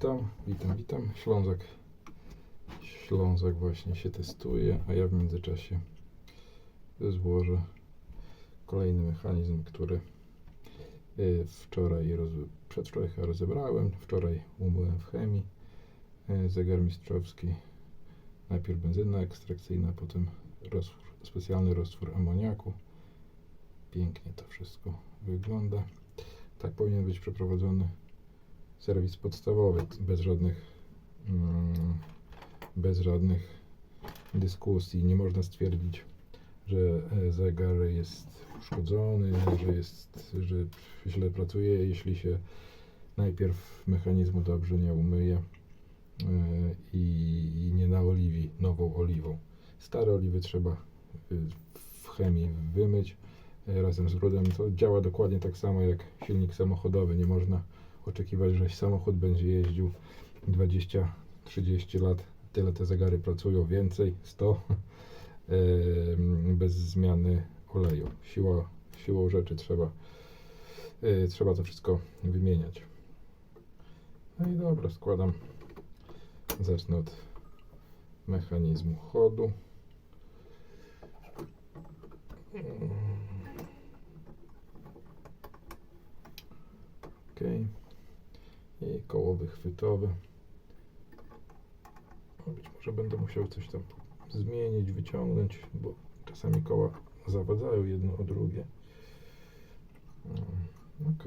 Witam, witam, witam. Ślązak. Ślązak właśnie się testuje, a ja w międzyczasie złożę kolejny mechanizm, który y, wczoraj, przedwczoraj chyba rozebrałem, wczoraj umyłem w chemii. Y, Zegar mistrzowski. Najpierw benzyna ekstrakcyjna, potem specjalny roztwór amoniaku. Pięknie to wszystko wygląda. Tak powinien być przeprowadzony serwis podstawowy, bez żadnych mm, bez żadnych dyskusji. Nie można stwierdzić, że e, zegar jest uszkodzony, że jest, że źle pracuje, jeśli się najpierw mechanizmu dobrze nie umyje e, i, nie naoliwi nową oliwą. Stare oliwy trzeba y, w chemii wymyć e, razem z brudem. To działa dokładnie tak samo jak silnik samochodowy. Nie można oczekiwać, że samochód będzie jeździł 20-30 lat. Tyle te zegary pracują, więcej, 100 em, bez zmiany oleju. Siła, siłą rzeczy trzeba, e, trzeba to wszystko wymieniać. No i dobra, składam. Zacznę od mechanizmu chodu. Ok. I koło wychwytowe. No, Być może będę musiał coś tam zmienić, wyciągnąć, bo czasami koła zawadzają jedno o drugie. Ok.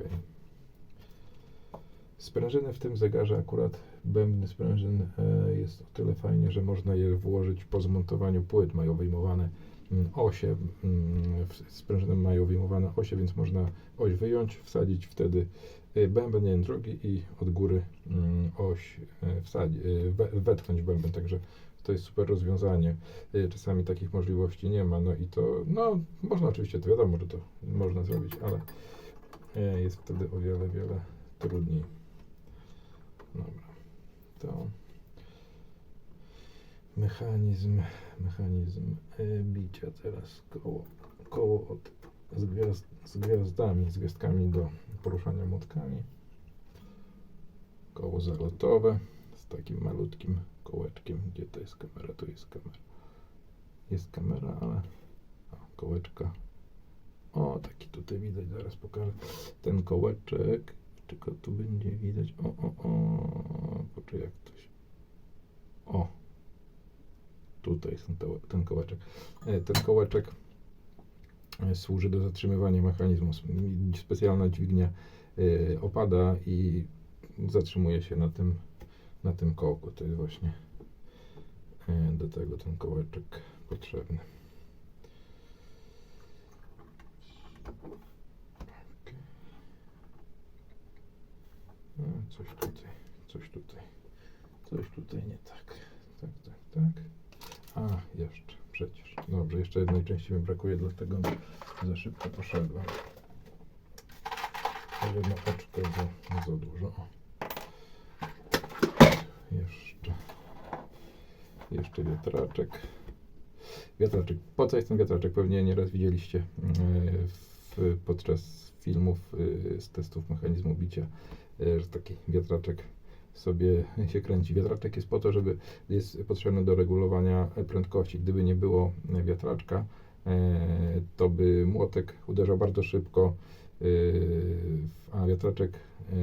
Sprężyny w tym zegarze akurat bębny sprężyn e, jest o tyle fajnie, że można je włożyć po zmontowaniu płyt. Mają wyjmowane mm, osie, mm, sprężyny mają wyjmowane osie, więc można oś wyjąć, wsadzić wtedy bęben, jeden i od góry mm, oś y, wsadzić, wetchnąć bęben, także to jest super rozwiązanie. Y, Czasami takich możliwości nie ma, no i to, no można oczywiście, to wiadomo, że to można zrobić, ale y, jest wtedy o wiele, wiele trudniej. Dobra, to mechanizm, mechanizm y, bicia teraz koło, koło od, z, gwiazd, z gwiazdami, z gwiazdkami do poruszania młotkami. Koło zalotowe z takim malutkim kołeczkiem. Gdzie to jest kamera? Tu jest kamera. Jest kamera, ale o, kołeczka. O, taki tutaj widać, zaraz pokażę. Ten kołeczek, go tu będzie widać? O, o, o, poczekaj, jak to się... O, tutaj jest ten, ten kołeczek. E, Ten kołeczek służy do zatrzymywania mechanizmu. Specjalna dźwignia e, opada i zatrzymuje się na tym, na tym kołku. To jest właśnie e, do tego ten kołeczek potrzebny. No, coś tutaj, coś tutaj, coś tutaj nie tak. Tak, tak, tak. A, jeszcze, przecież. Dobrze, jeszcze jednej części mi brakuje, dlatego za szybko poszedłem. Jedno oczko za, za dużo. Jeszcze. Jeszcze wiatraczek. Wiatraczek. Po co jest ten wiatraczek? Pewnie nieraz widzieliście e, w, podczas filmów e, z testów mechanizmu bicia, e, że taki wiatraczek sobie się kręci. Wiatraczek jest po to, żeby jest potrzebny do regulowania prędkości. Gdyby nie było wiatraczka, e, to by młotek uderzał bardzo szybko, e, a wiatraczek e,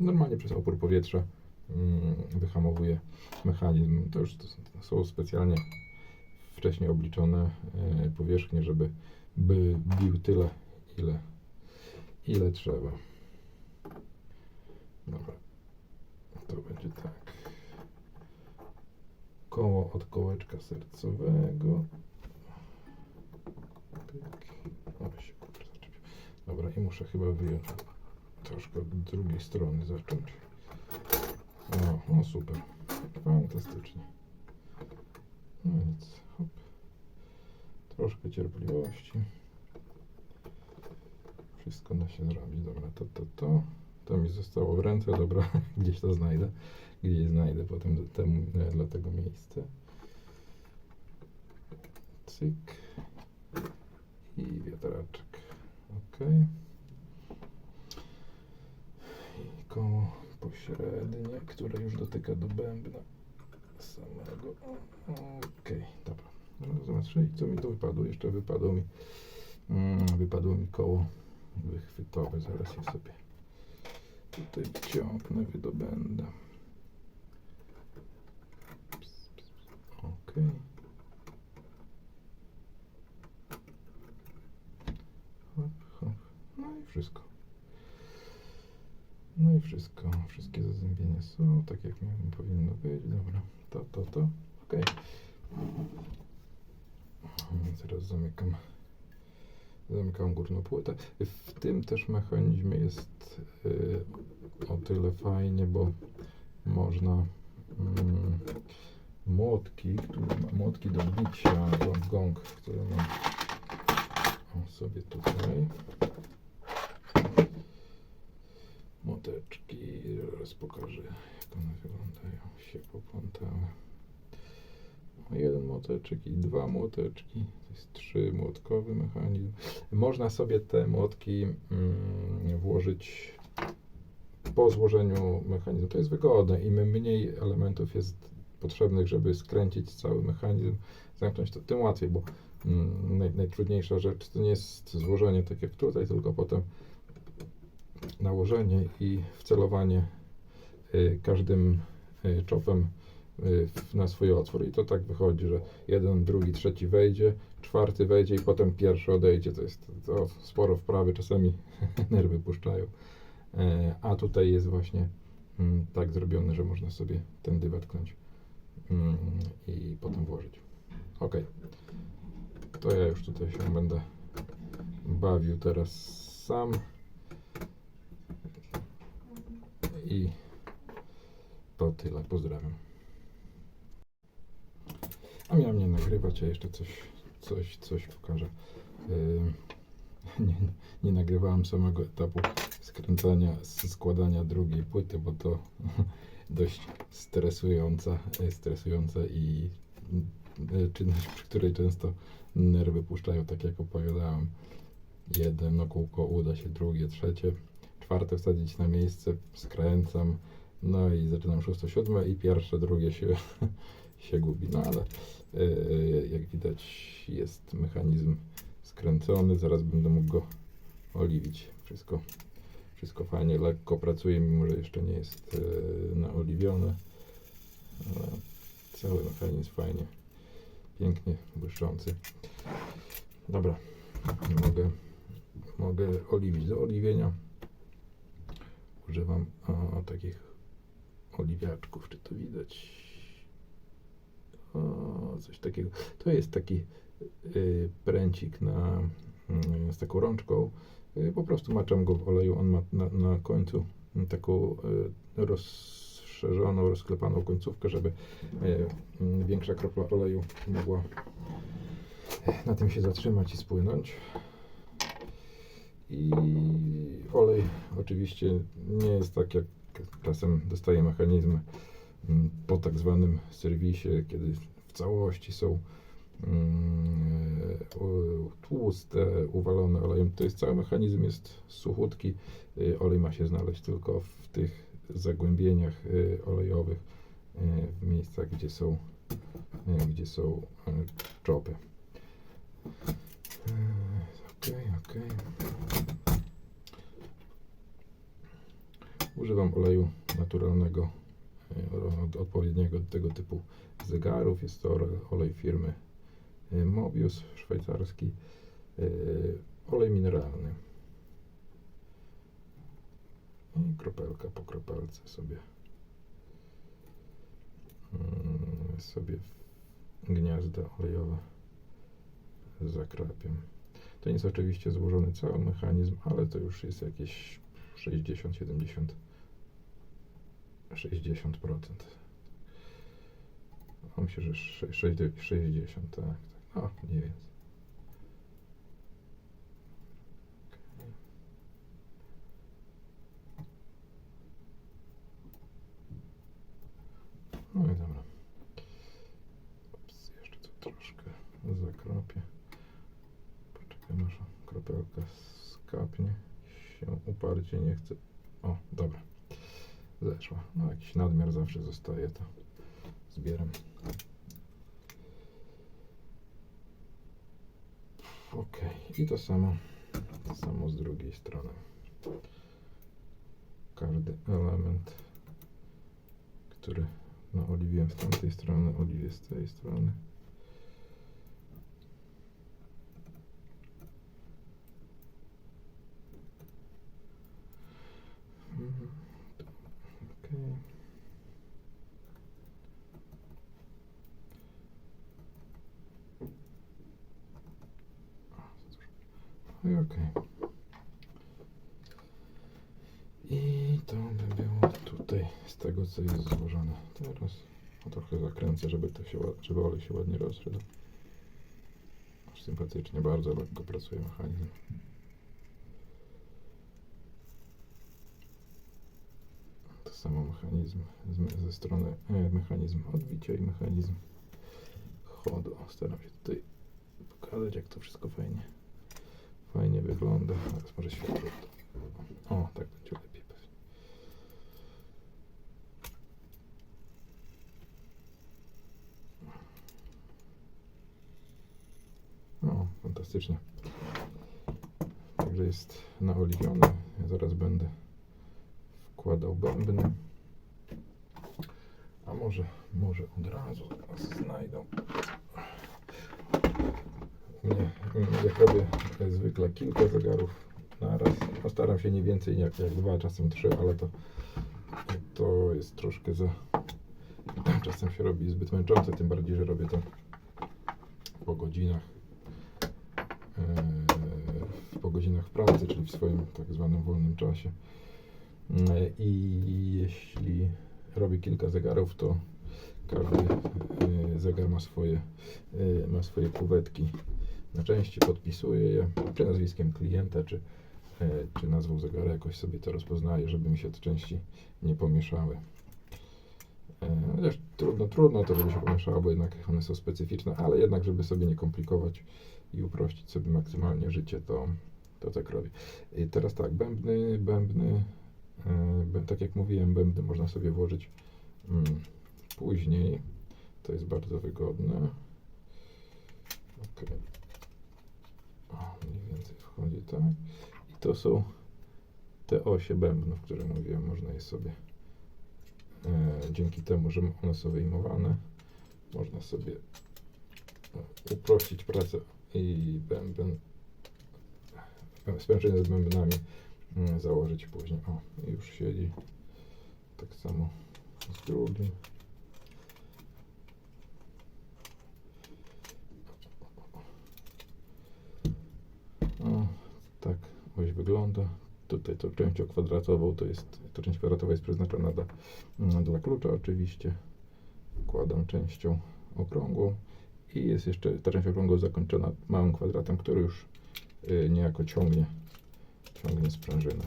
normalnie przez opór powietrza mm, wyhamowuje mechanizm. To już są specjalnie wcześniej obliczone powierzchnie, żeby by bił tyle, ile, ile trzeba. Dobra. To będzie tak. Koło od kołeczka sercowego. Pyk. O, się kurczę zaczepił. Dobra, i muszę chyba wyjąć troszkę od drugiej strony zacząć. O, no super. Fantastycznie. No nic, hop. Troszkę cierpliwości. Wszystko da się zrobić. Dobra, to, to, to. To mi zostało w ręce, dobra, gdzieś to znajdę. Gdzieś znajdę potem temu, e, dla tego miejsce. Cyk. I wiatraczek. Ok. I koło pośrednie, które już dotyka do bębna samego. Okej, dobra. No, zobaczcie, co mi tu wypadło. Jeszcze wypadło mi, mm, wypadło mi koło wychwytowe. Zaraz je sobie tutaj wciągnę, wydobędę. Okej. Hop, hop. No i wszystko. No i wszystko. Wszystkie zazębienia są tak, jak powinno być. Dobra, to, to, to. Okej. Teraz zamykam. Zamykam górną płytę. W tym też mechanizmie jest y, o tyle fajnie, bo można mm, młotki, które młotki do bicia, gong, które mam sobie tutaj. Młoteczki, zaraz pokażę jak one wyglądają, się poplątały. Jeden młoteczek i dwa młoteczki, to jest trzy młotkowy mechanizm. Można sobie te młotki mm, włożyć po złożeniu mechanizmu. To jest wygodne. Im mniej elementów jest potrzebnych, żeby skręcić cały mechanizm, zamknąć to, tym łatwiej, bo mm, naj, najtrudniejsza rzecz to nie jest złożenie tak jak tutaj, tylko potem nałożenie i wcelowanie y, każdym y, czopem na swój otwór. I to tak wychodzi, że jeden, drugi, trzeci wejdzie, czwarty wejdzie i potem pierwszy odejdzie. To jest to sporo wprawy, czasami nerwy puszczają. E, A tutaj jest właśnie mm, tak zrobione, że można sobie tędy wetknąć mm, i potem włożyć. Ok. To ja już tutaj się będę bawił teraz sam. I to tyle. Pozdrawiam. A miałem nie nagrywać, a jeszcze coś, coś, coś pokażę. Ym, nie, nie nagrywałem samego etapu skręcania, składania drugiej płyty, bo to dość stresująca, e, stresująca i e, czynność, przy której często nerwy puszczają, tak jak opowiadałem. Jedno kółko uda się, drugie, trzecie, czwarte wsadzić na miejsce, skręcam, no i zaczynam szóste, siódme i pierwsze, drugie się, się gubi. No ale e, jak widać jest mechanizm skręcony, zaraz będę mógł go oliwić. Wszystko, wszystko fajnie, lekko pracuje, mimo że jeszcze nie jest e, naoliwione. Ale cały mechanizm fajnie, pięknie błyszczący. Dobra, mogę, mogę oliwić. Do oliwienia używam o, takich oliwiaczków, czy to widać? O, coś takiego. To jest taki y, pręcik na, y, z taką rączką. Y, po prostu maczam go w oleju. On ma na, na końcu taką y, rozszerzoną, rozklepaną końcówkę, żeby y, y, większa kropla oleju mogła na tym się zatrzymać i spłynąć. I olej oczywiście nie jest tak jak czasem dostaje mechanizmy po tak zwanym serwisie, kiedy w całości są mm, u- tłuste, uwalone olejem. To jest cały mechanizm jest suchutki. Y, Olej ma się znaleźć tylko w tych zagłębieniach y, olejowych, w miejscach, gdzie są, gdzie są czopy. Okej, okej. Używam oleju naturalnego, e, od- odpowiedniego tego typu zegarów. Jest to ole- olej firmy e, Mobius szwajcarski, e, olej mineralny. I kropelka po kropelce sobie mm, sobie gniazda olejowe zakrapiam. To nie jest oczywiście złożony cały mechanizm, ale to już jest jakieś 60-70 60%. A Myślę, że sze- sześćdzie- 60, tak, tak. No, mniej więcej. No i dobra. Ups, jeszcze tu troszkę zakropię. Poczekaj, nasza kropelka skapnie się uparcie, nie chce. O, dobra. Zeszła. No jakiś nadmiar zawsze zostaje, to zbieram. Ok, i to samo, to samo z drugiej strony. Każdy element, który naoliwiłem z tamtej strony, oliwię z tej strony. Mhm. Okej. No i okej. I to by było tutaj z tego co jest złożone. Teraz no trochę zakręcę, żeby to się, żeby olej się ładnie rozszedł. Aż sympatycznie, bardzo lekko pracuje mechanizm. To samo mechanizm ze strony e, mechanizm odbicia i mechanizm chodu. Staram się tutaj pokazać jak to wszystko fajnie fajnie wygląda. Teraz może światło. O, tak będzie lepiej pewnie. O, fantastycznie. Także jest naoliwiony. Ja zaraz będę wkładał bębny. A może, może od razu znajdą. Nie, robię jak zwykle kilka zegarów na raz. No, staram się nie więcej jak, jak dwa, czasem trzy, ale to, to jest troszkę za. Czasem się robi zbyt męczące, tym bardziej, że robię to po godzinach. Po godzinach pracy, czyli w swoim tak zwanym wolnym czasie. E, I jeśli robię kilka zegarów, to każdy e, zegar ma swoje, e, ma swoje kuwetki. Na części podpisuję je, czy nazwiskiem klienta, czy, czy nazwą zegara, jakoś sobie to rozpoznaję, żeby mi się te części nie pomieszały. Chociaż trudno, trudno to, żeby się pomieszało, bo jednak one są specyficzne, ale jednak, żeby sobie nie komplikować i uprościć sobie maksymalnie życie, to, to tak robię. I teraz tak, bębny, bębny, bę- tak jak mówiłem, bębny można sobie włożyć mm, później. To jest bardzo wygodne. Okej. O, mniej więcej wchodzi tak. I to są te osie bębnów, które mówiłem, można je sobie e, dzięki temu, że one są wyjmowane, można sobie e, uprościć pracę i bęben e, sprężyny z bębnami mm, założyć później. O, już siedzi. Tak samo z drugim. O, tak oś wygląda. Tutaj tą częścią kwadratową to jest, ta część kwadratowa jest przeznaczona dla, mm, dla klucza oczywiście. Wkładam częścią okrągłą i jest jeszcze ta część okrągła zakończona małym kwadratem, który już y, niejako ciągnie, ciągnie sprężynę.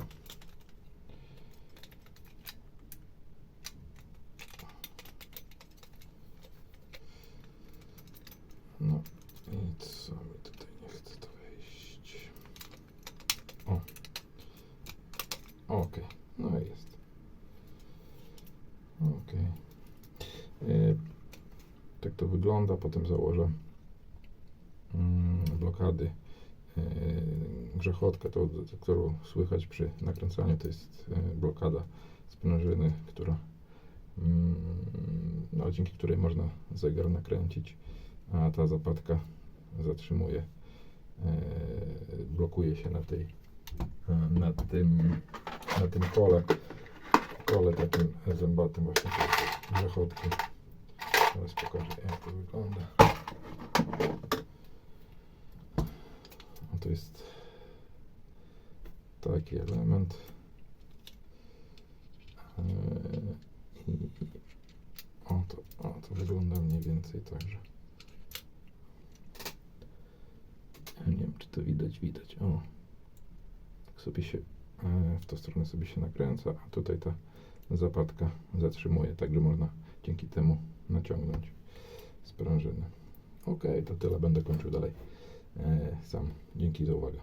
No i co mi tutaj nie chce to wejść. O. Okej, no i jest. Okej. E, Tak to wygląda. Potem założę mm, blokady. E, Grzechotkę, tą, t- którą słychać przy nakręcaniu, to jest e, blokada sprężyny, która mm, no, dzięki której można zegar nakręcić, a ta zapadka zatrzymuje, e, blokuje się na tej, na tym, na tym kole, kole takim zębatym właśnie grzechotki. Teraz pokażę jak to wygląda. A to jest taki element. E, I o to, o to wygląda mniej więcej także. Ja nie wiem, czy to widać, widać. O, tak sobie się e, w tą stronę sobie się nakręca, a tutaj ta zapadka zatrzymuje, także można dzięki temu naciągnąć sprężynę. Ok, to tyle, będę kończył dalej e, sam. Dzięki za uwagę.